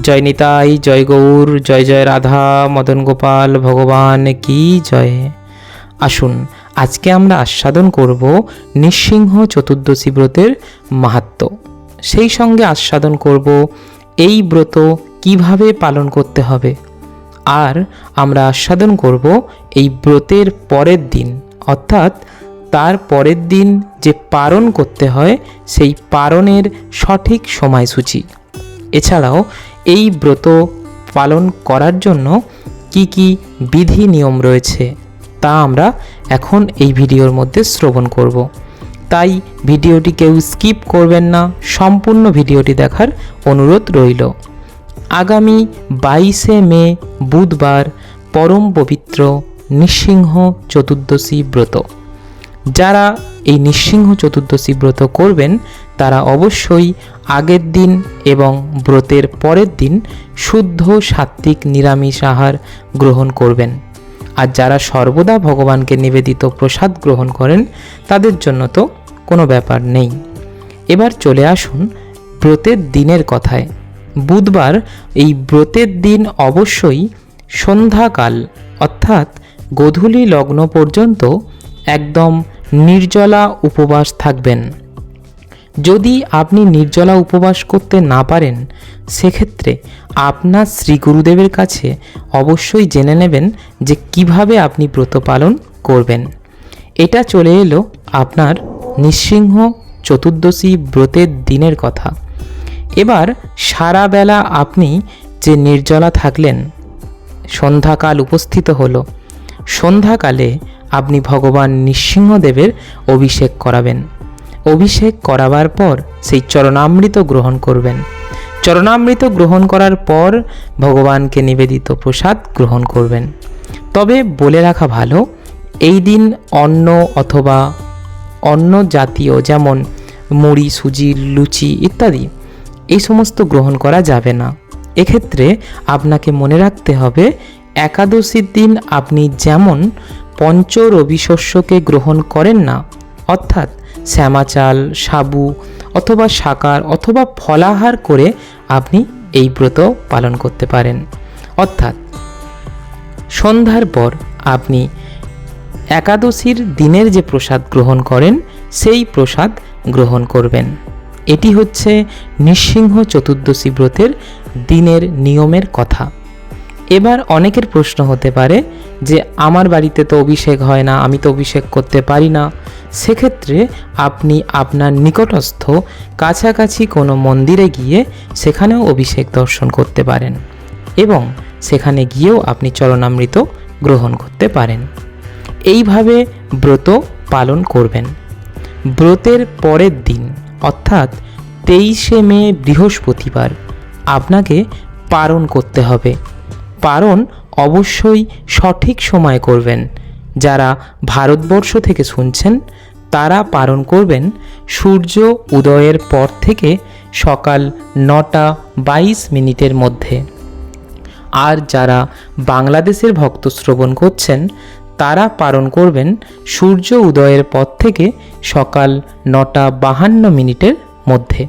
জয় নিতাই, জয় গৌর, জয় জয় রাধা, মদন গোপাল, ভগবান কি জয়। আসুন, আজকে আমরা আস্বাদন করব নৃসিংহ চতুর্দশী ব্রতের মাহাত্ম। সেই সঙ্গে আস্বাদন করব এই ব্রত কীভাবে পালন করতে হবে। আর আমরা আস্বাদন করব এই ব্রতের পরের দিন, অর্থাৎ তার পরের দিন যে পারণ করতে হয়, সেই পারণের সঠিক সময়সূচি। এছাড়াও এই ব্রত পালন করার জন্য কি কি বিধি নিয়ম রয়েছে তা আমরা এখন এই ভিডিওর মধ্যে শ্রবণ করব। তাই ভিডিওটি কেউ স্কিপ করবেন না, সম্পূর্ণ ভিডিওটি দেখার অনুরোধ রইল। আগামী বাইশে মে বুধবার পরম পবিত্র নৃসিংহ চতুর্দশী ব্রত। যারা এই নৃসিংহ চতুর্দশী ব্রত করবেন, তারা অবশ্যই আগের দিন এবং ব্রতের পরের দিন শুদ্ধ সাত্ত্বিক নিরামিষ আহার গ্রহণ করবেন। আর যারা সর্বদা ভগবানকে নিবেদিত প্রসাদ গ্রহণ করেন, তাদের জন্য তো কোনো ব্যাপার নেই। এবার চলে আসুন ব্রতের দিনের কথায়। বুধবার এই ব্রতের দিন অবশ্যই সন্ধ্যাকাল, অর্থাৎ গোধূলি লগ্ন পর্যন্ত একদম নির্জলা উপবাস থাকবেন। যদি আপনি নির্জলা উপবাস করতে না পারেন, সেক্ষেত্রে আপনার শ্রী গুরুদেবের কাছে অবশ্যই জেনে নেবেন যে কীভাবে আপনি ব্রত পালন করবেন। এটা চলে এলো আপনার নৃসিংহ চতুর্দশী ব্রতের দিনের কথা। এবার সারা বেলা আপনি যে নির্জলা থাকলেন, সন্ধ্যাকাল উপস্থিত হলো। সন্ধ্যাকালে আপনি ভগবান নৃসিংহদেবের অভিষেক করাবেন। অভিষেক করাবার পর সেই চরণামৃত গ্রহণ করবেন। চরণামৃত গ্রহণ করার পর ভগবানকে নিবেদিত প্রসাদ গ্রহণ করবেন। তবে বলে রাখা ভালো, এই দিন অন্ন অথবা অন্ন জাতীয় যেমন মুড়ি, সুজি, লুচি ইত্যাদি, এই সমস্ত গ্রহণ করা যাবে না। এক্ষেত্রে আপনাকে মনে রাখতে হবে, একাদশীর দিন আপনি যেমন পঞ্চ রবি শস্যকে গ্রহণ করেন না। অর্থাৎ শ্যামা চাল সাবু অথবা সাকার অথবা ফলাহার করে আপনি এই ব্রত পালন করতে পারেন। অর্থাৎ সন্ধ্যার পর আপনি একাদশীর দিনের যে প্রসাদ গ্রহণ করেন, সেই প্রসাদ গ্রহণ করবেন। এটি হচ্ছে নৃসিংহ চতুর্দশী ব্রতের দিনের নিয়মের কথা। এবার অনেকের প্রশ্ন হতে পারে যে আমার বাড়িতে তো অভিষেক হয় না, আমি তো অভিষেক করতে পারি না। সেক্ষেত্রে আপনি আপনার নিকটস্থ কাছাকাছি কোনো মন্দিরে গিয়ে সেখানেও অভিষেক দর্শন করতে পারেন এবং সেখানে গিয়েও আপনি চরণামৃত গ্রহণ করতে পারেন। এইভাবে ব্রত পালন করবেন। ব্রতের পরের দিন, অর্থাৎ তেইশে মে বৃহস্পতিবার, আপনাকে পালন করতে হবে। পালন অবশ্যই সঠিক সময় করবেন। যারা ভারতবর্ষ থেকে শুনছেন, তারা পালন করবেন সূর্য উদয়ের পর থেকে সকাল নটা বাইশ মিনিটের মধ্যে। আর যারা বাংলাদেশের ভক্ত শ্রবণ করছেন, তারা পালন করবেন সূর্য উদয়ের পর থেকে সকাল নটা বাহান্ন মিনিটের মধ্যে।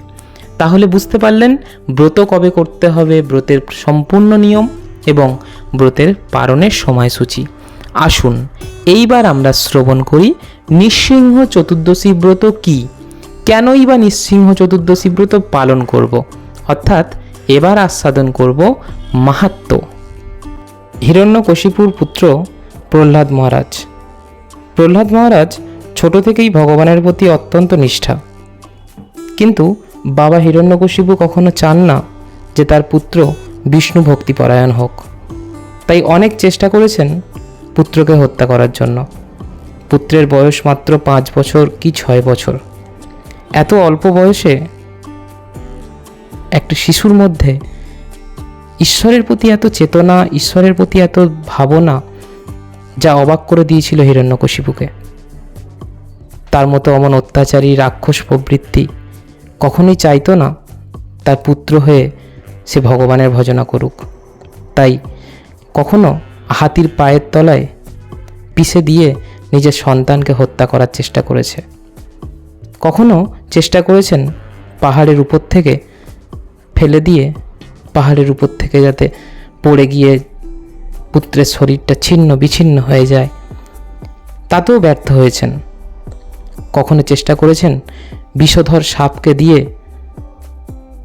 তাহলে বুঝতে পারলেন ব্রত কবে করতে হবে, ব্রতের সম্পূর্ণ নিয়ম এবং ব্রতের পারণের সময়সূচি। আসুন, এইবার আমরা শ্রবণ করি, নৃসিংহ চতুর্দশী ব্রত কি? কেনই বা নৃসিংহ চতুর্দশী ব্রত পালন করব? অর্থাৎ, এবার আস্বাদন করব মাহাত্ম। হিরণ্যকশিপুর পুত্র প্রহ্লাদ মহারাজ। প্রহ্লাদ মহারাজ ছোট থেকেই ভগবানের প্রতি অত্যন্ত নিষ্ঠা। কিন্তু বাবা হিরণ্যকশিপু কখনো চান না যে তার পুত্র বিষ্ণু ভক্তিপরায়ণ হোক। তাই অনেক চেষ্টা করেছেন পুত্রকে হত্যা করার জন্য। পুত্রের বয়স মাত্র পাঁচ বছর কি ছয় বছর। এত অল্প বয়সে একটা শিশুর মধ্যে ঈশ্বরের প্রতি এত চেতনা, ঈশ্বরের প্রতি এত ভাবনা যা অবাক করে দিয়েছিল হিরণ্যকশিপুকে। তার মতো অমন অত্যাচারী, রাক্ষস প্রবৃত্তি কখনোই চাইতো না তার পুত্র হয়ে সে ভগবানের ভজনা করুক। তাই কখনো হাতির পায়ের তলায় পিষে দিয়ে নিজের সন্তানকে হত্যা করার চেষ্টা করেছে। কখনো চেষ্টা করেছেন পাহাড়ের উপর থেকে ফেলে দিয়ে, পাহাড়ের উপর থেকে যাতে পড়ে গিয়ে পুত্রের শরীরটা ছিন্ন বিচ্ছিন্ন হয়ে যায়। তাতেও ব্যর্থ হয়েছেন। কখনো চেষ্টা করেছেন বিষধর সাপকে দিয়ে,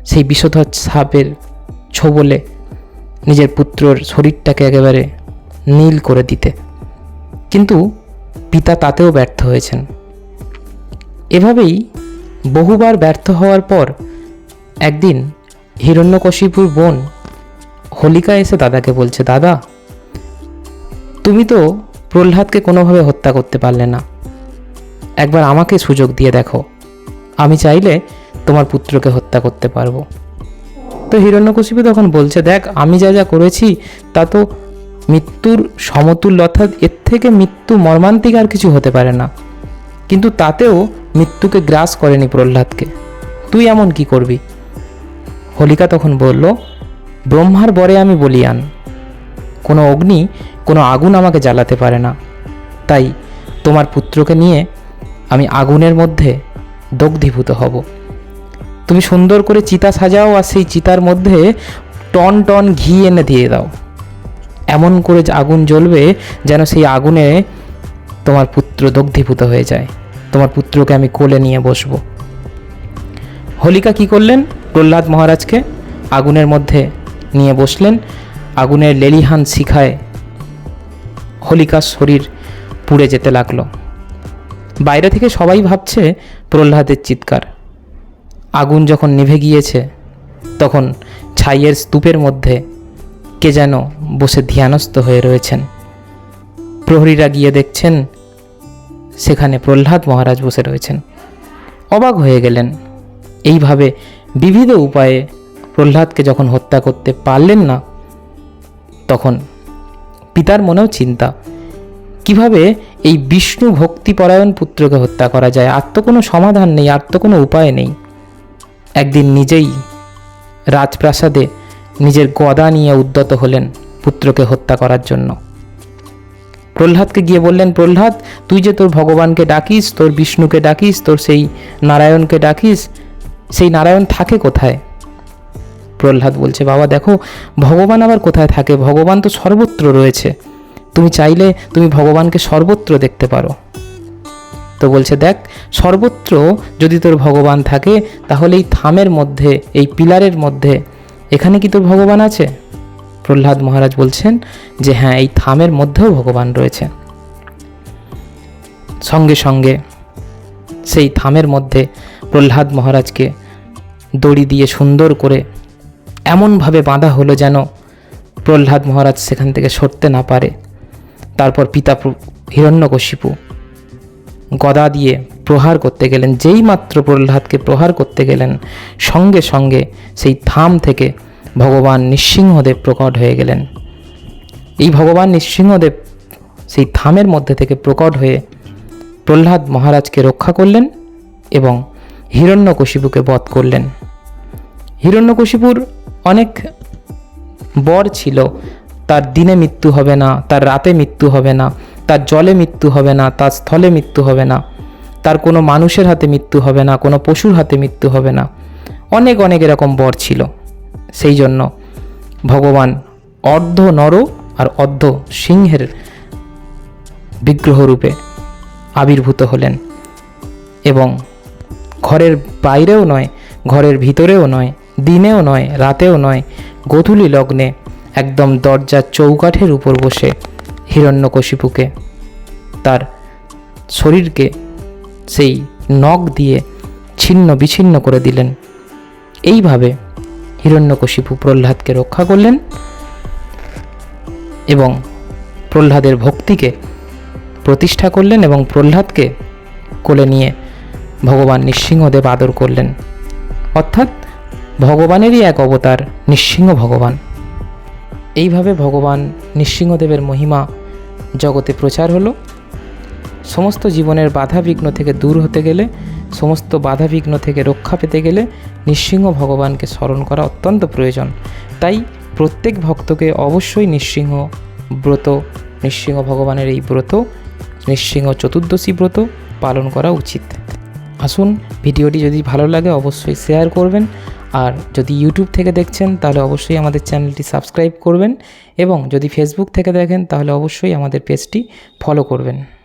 সেই বিষধর সাপের ছোবলে নিজের পুত্রর শরীরটাকে একেবারে নীল করে দিতে। কিন্তু পিতা তাতেও ব্যর্থ হয়েছেন। এভাবেই বহুবার ব্যর্থ হওয়ার পর একদিন হিরণ্যকশিপুর বোন হোলিকা এসে দাদাকে বলছে, দাদা, তুমি তো প্রহ্লাদকে কোনোভাবে হত্যা করতে পারলে না। একবার আমাকে সুযোগ দিয়ে দেখো। আমি চাইলে তোমার পুত্রকে হত্যা করতে পারব। তো হিরণ্যকশিপু তখন বলছে, দেখ, আমি যা যা করেছি, তা তো মৃত্যুর সমতুল্য অর্থাৎ এর থেকে মৃত্যু মর্মান্তিক আর কিছু হতে পারে না। কিন্তু তাতেও মৃত্যুকে গ্রাস করেনি প্রহ্লাদকে। তুই এমন কি করবি? হোলিকা তখন বলল, ব্রহ্মার বরে আমি বলিয়ান। কোনো অগ্নি, কোনো আগুন আমাকে জ্বালাতে পারে না। তাই তোমার পুত্রকে নিয়ে আমি আগুনের মধ্যে দগ্ধীভূত হব। তুমি সুন্দর করে চিতা সাজাও আর সেই চিতার মধ্যে টন টন ঘি এনে দিয়ে দাও। এমন করে আগুন জ্বলবে যেন সেই আগুনে তোমার পুত্র দগ্ধীভূত হয়ে যায়। তোমার পুত্রকে আমি কোলে নিয়ে বসবো। হোলিকা কি করলেন? প্রহ্লাদ মহারাজকে আগুনের মধ্যে নিয়ে বসলেন। আগুনের লেলিহান শিখায় হোলিকার শরীর পুড়ে যেতে লাগল। বাইরে থেকে সবাই ভাবছে প্রহ্লাদের চিৎকার। আগুন যখন নিভে গিয়েছে, তখন ছাইয়ের স্তূপের মধ্যে কে যেন বসে ধ্যানস্থ হয়ে রয়েছেন। প্রহরীরা গিয়ে দেখছেন, সেখানে প্রহ্লাদ মহারাজ বসে রয়েছেন। অবাক হয়ে গেলেন। এইভাবে বিবিধ উপায়ে প্রহ্লাদকে যখন হত্যা করতে পারলেন না, তখন পিতার মনেও চিন্তা, কীভাবে এই বিষ্ণু ভক্তিপরায়ণ পুত্রকে হত্যা করা যায়? আর তো কোনো সমাধান নেই, আর তো কোনো উপায় নেই। একদিন নিজেই রাজপ্রাসাদে নিজের গদা নিয়ে উদ্যত হলেন পুত্রকে হত্যা করার জন্য। প্রহ্লাদকে গিয়ে বললেন, প্রহ্লাদ, তুই যে তোর ভগবানকে ডাকিস, তোর বিষ্ণুকে ডাকিস, তোর সেই নারায়ণকে ডাকিস, সেই নারায়ণ থাকে কোথায়? প্রহ্লাদ বলছে, বাবা, দেখো, ভগবান আবার কোথায় থাকে? ভগবান তো সর্বত্র রয়েছে। তুমি চাইলে তুমি ভগবানকে সর্বত্র দেখতে পারো। তো বলছে, দেখ, সর্বত্র যদি তোর ভগবান থাকে তাহলে এই থামের মধ্যে, এই পিলারের মধ্যে, এখানে কি তোর ভগবান আছে? প্রহ্লাদ মহারাজ বলছেন যে হ্যাঁ এই থামের মধ্যেও ভগবান রয়েছে। সঙ্গে সঙ্গে সেই থামের মধ্যে প্রহ্লাদ মহারাজকে দড়ি দিয়ে সুন্দর করে এমনভাবে বাঁধা হলো যেন প্রহ্লাদ মহারাজ সেখান থেকে সরতে না পারে। তারপর পিতা হিরণ্যকশিপু গদা দিয়ে প্রহার করতে গেলেন, যেই মাত্র প্রহ্লাদকে প্রহার করতে গেলেন, সঙ্গে সঙ্গে সেই থাম থেকে ভগবান নৃসিংহদেব প্রকট হয়ে গেলেন। এই ভগবান নৃসিংহদেব সেই থামের মধ্যে থেকে প্রকট হয়ে প্রহ্লাদ মহারাজকে রক্ষা করলেন এবং হিরণ্যকশিপুকে বধ করলেন। হিরণ্যকশিপুর অনেক বর ছিল, তার দিনে মৃত্যু হবে না, তার রাতে মৃত্যু হবে না তার জলে মৃত্যু হবে না, তার স্থলে মৃত্যু হবে না, তার কোনো মানুষের হাতে মৃত্যু হবে না, কোনো পশুর হাতে মৃত্যু হবে না। অনেক অনেক এরকম বর ছিল। সেই জন্য ভগবান অর্ধ নর আর অর্ধ সিংহের বিগ্রহ রূপে আবির্ভূত হলেন এবং ঘরের বাইরেও নয়, ঘরের ভিতরেও নয়, দিনেও নয়, রাতেও নয়, গোধূলি লগ্নে একদম দরজার চৌকাঠের উপর বসে হিরণ্যকশিপুকে। তার শরীরকে সেই নখ দিয়ে ছিন্ন বিচ্ছিন্ন করে দিলেন। এইভাবে হিরণ্যকশিপু প্রহ্লাদকে রক্ষা করলেন এবং প্রহ্লাদের ভক্তিকে প্রতিষ্ঠা করলেন এবং প্রহ্লাদকে কোলে নিয়ে ভগবান নৃসিংহদেব আদর করলেন। অর্থাৎ ভগবানেরই এক অবতার নৃসিংহ ভগবান। এইভাবে ভগবান নৃসিংহদেবের মহিমা জগতে প্রচার হলো। সমস্ত জীবনের বাধা বিঘ্ন থেকে দূর হতে গেলে, সমস্ত বাধা বিঘ্ন থেকে রক্ষা পেতে গেলে নৃসিংহ ভগবানকে স্মরণ করা অত্যন্ত প্রয়োজন। তাই প্রত্যেক ভক্তকে অবশ্যই নৃসিংহ ব্রত, নৃসিংহ ভগবানের এই ব্রত, নৃসিংহ চতুর্দশী ব্রত পালন করা উচিত। আসুন, ভিডিওটি যদি ভালো লাগে অবশ্যই শেয়ার করবেন। আর যদি ইউটিউব থেকে দেখছেন, তাহলে অবশ্যই আমাদের চ্যানেলটি সাবস্ক্রাইব করবেন এবং যদি ফেসবুক থেকে দেখেন, তাহলে অবশ্যই আমাদের পেজটি ফলো করবেন।